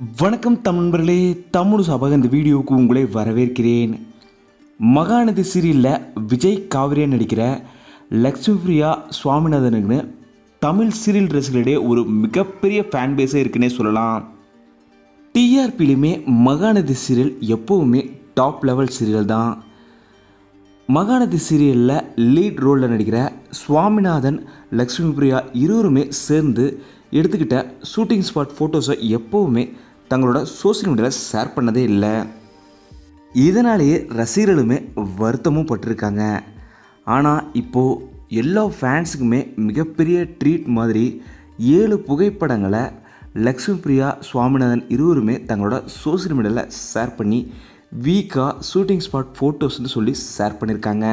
வணக்கம் தமிழர்களே தமிழ் சபக இந்த வீடியோவுக்கு உங்களை வரவேற்கிறேன். மகாநதி சீரியலில் விஜய் காவிரியா நடிக்கிற லக்ஷ்மி பிரியா சுவாமிநாதனுக்குன்னு தமிழ் சீரியல் ரசிகர்களிடையே ஒரு மிகப்பெரிய ஃபேன் பேஸே இருக்குன்னே சொல்லலாம். டிஆர்பிலையுமே மகாநதி சீரியல் எப்போவுமே டாப் லெவல் சீரியல் தான். மகாநதி சீரியலில் லீட் ரோலில் நடிக்கிற சுவாமிநாதன் லக்ஷ்மி பிரியா இருவருமே சேர்ந்து எடுத்துக்கிட்ட ஷூட்டிங் ஸ்பாட் ஃபோட்டோஸை எப்போவுமே தங்களோட சோஷியல் மீடியாவில் ஷேர் பண்ணதே இல்லை. இதனாலேயே ரசிகர்களுமே வருத்தமும் பட்டிருக்காங்க. ஆனால் இப்போது எல்லா ஃபேன்ஸுக்குமே மிகப்பெரிய ட்ரீட் மாதிரி ஏழு புகைப்படங்களை லக்ஷ்மி பிரியா சுவாமிநாதன் இருவருமே தங்களோட சோசியல் மீடியாவில் ஷேர் பண்ணி வீக்காக ஷூட்டிங் ஸ்பாட் ஃபோட்டோஸ்னு சொல்லி ஷேர் பண்ணியிருக்காங்க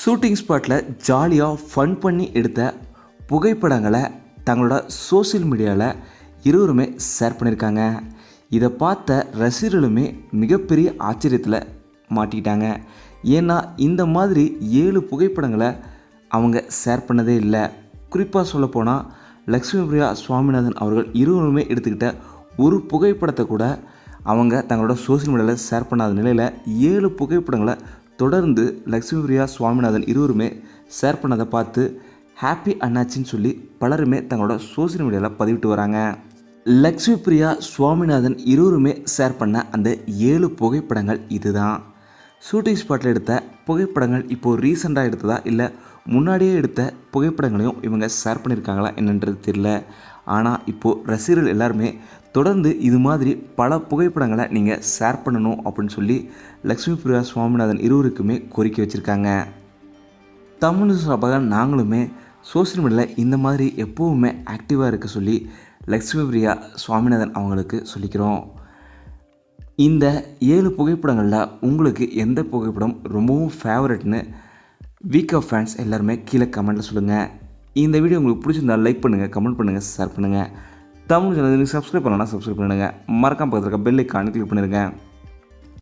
ஷூட்டிங் ஸ்பாட்டில் ஜாலியாக ஃபன் பண்ணி எடுத்த புகைப்படங்களை தங்களோட சோஷியல் மீடியாவில் இருவருமே ஷேர் பண்ணியிருக்காங்க இதை பார்த்த ரசிகர்களுமே மிகப்பெரிய ஆச்சரியத்தில் மாட்டிக்கிட்டாங்க. ஏன்னா இந்த மாதிரி ஏழு புகைப்படங்களை அவங்க ஷேர் பண்ணதே இல்லை. குறிப்பாக சொல்லப்போனால் லக்ஷ்மி பிரியா சுவாமிநாதன் அவர்கள் இருவருமே எடுத்துக்கிட்ட ஒரு புகைப்படத்தை கூட அவங்க தங்களோட சோஷியல் மீடியாவில் ஷேர் பண்ணாத நிலையில் ஏழு புகைப்படங்களை தொடர்ந்து லக்ஷ்மி பிரியா சுவாமிநாதன் இருவருமே ஷேர் பண்ணதை பார்த்து ஹாப்பி அண்ணாச்சின்னு சொல்லி பலருமே தங்களோட சோஷியல் மீடியாவில் பதிவிட்டு வராங்க. லக்ஷ்மி பிரியா சுவாமிநாதன் இருவருமே ஷேர் பண்ண அந்த ஏழு புகைப்படங்கள் இதுதான். ஷூட்டிங் ஸ்பாட்டில் எடுத்த புகைப்படங்கள் இப்போது ரீசெண்டாக எடுத்ததா? இல்லை முன்னாடியே எடுத்த புகைப்படங்களையும் இவங்க ஷேர் பண்ணியிருக்காங்களா என்னன்றது தெரியல. ஆனால் இப்போது ரசிகர்கள் எல்லாருமே தொடர்ந்து இது மாதிரி பல புகைப்படங்களை நீங்கள் ஷேர் பண்ணணும் அப்படின்னு சொல்லி லக்ஷ்மி பிரியா சுவாமிநாதன் இருவருக்குமே கோரிக்கை வச்சுருக்காங்க. தமிழ் சபக நாங்களுமே சோஷியல் மீடியாவில் இந்த மாதிரி எப்போவுமே ஆக்டிவாக இருக்க சொல்லி லக்ஷ்மி பிரியா சுவாமிநாதன் அவங்களுக்கு சொல்லிக்கிறோம். இந்த ஏழு புகைப்படங்களில் உங்களுக்கு எந்த புகைப்படம் ரொம்பவும் ஃபேவரட்னு வீக் ஆஃப் ஃபேன்ஸ் எல்லாருமே கீழே கமெண்ட்டில் சொல்லுங்கள் இந்த வீடியோ உங்களுக்கு பிடிச்சிருந்தா லைக் பண்ணுங்கள் கமெண்ட் பண்ணுங்கள் ஷேர் பண்ணுங்கள் தமிழ் சேனல் சப்ஸ்கிரைப் பண்ணலாம் சப்ஸ்கிரைப் பண்ணுங்கள் மறக்காம பக்கத்தில் இருக்க பெல் ஐக்கானு கிளிக் பண்ணிடுங்க